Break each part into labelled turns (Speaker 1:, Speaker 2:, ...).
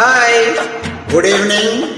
Speaker 1: Hi, good evening.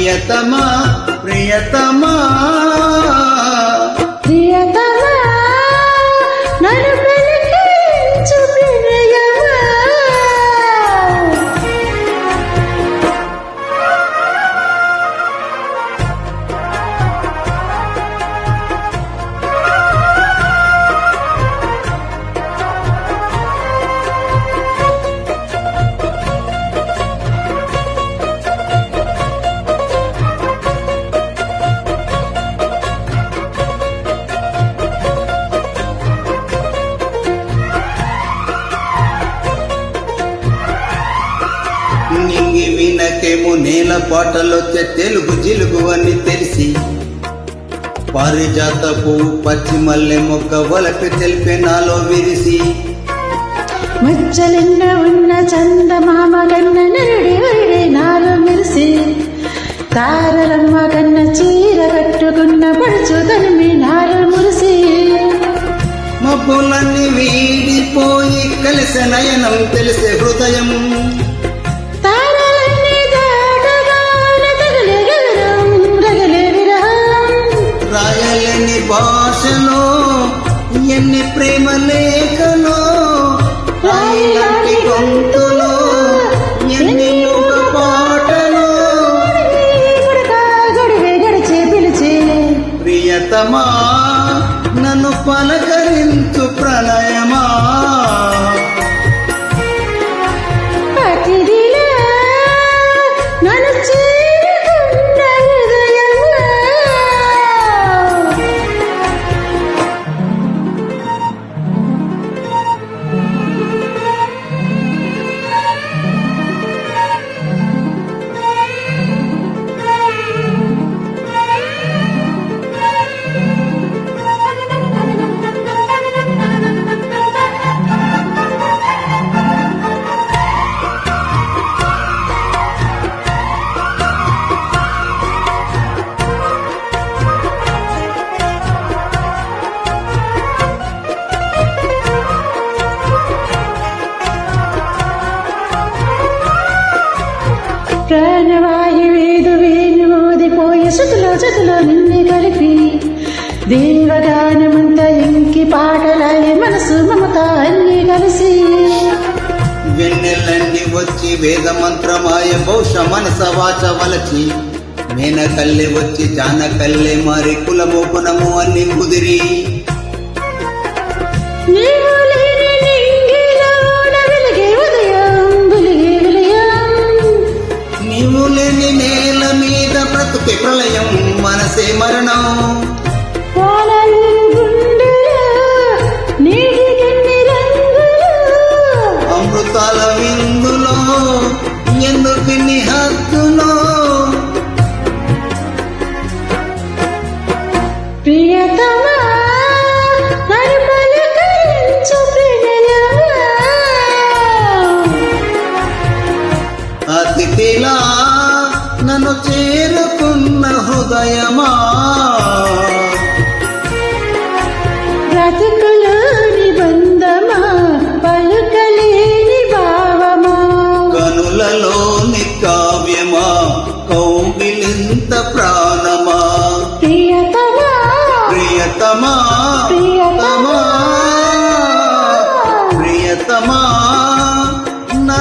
Speaker 1: ప్రియతమా ప్రియతమా. నింగి వినకేమో నేల పాటలొచ్చే తెలుగు జిలుగు అని తెలిసి పారిజాత పువ్వు పచ్చి మల్లె మొగ్గ వలపి తెలిపే నాలో విరిసి
Speaker 2: మచ్చలెన్న ఉన్న చందమామ కన్న నరుడి నాలో మెరిసి తారలమ్మ కన్న చీర కట్టుకున్న పడుచు తనిమి నాలో మురిసి.
Speaker 1: మబ్బులన్నీ వీడిపోయి కలిసే నయనం తెలిసే హృదయం.
Speaker 2: ప్రాణవాయువేదు వేణు ఊదిపోయే శృతిలో జతులో నిన్ను కలిపి దేవగానమంతా ఇంకి పాటలాయే మనసు మమత అన్ని కలిసి.
Speaker 1: వెన్నెలన్నీ వచ్చి వేద మంత్రమాయ బహుశ మనస వాచ వలచి మేన కల్లె వచ్చి జాన కల్లె మారి కులము గుణము అన్ని కుదిరి. പ്രളയം മനസ്സേ മരണം.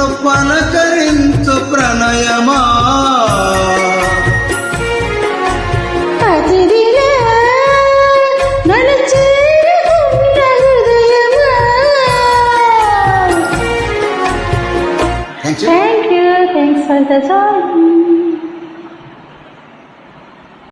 Speaker 1: నన్ను పలకరించు ప్రణయమా?
Speaker 2: అతిథిలా నన్ను చేరుకున్న హృదయమా?
Speaker 1: Thank you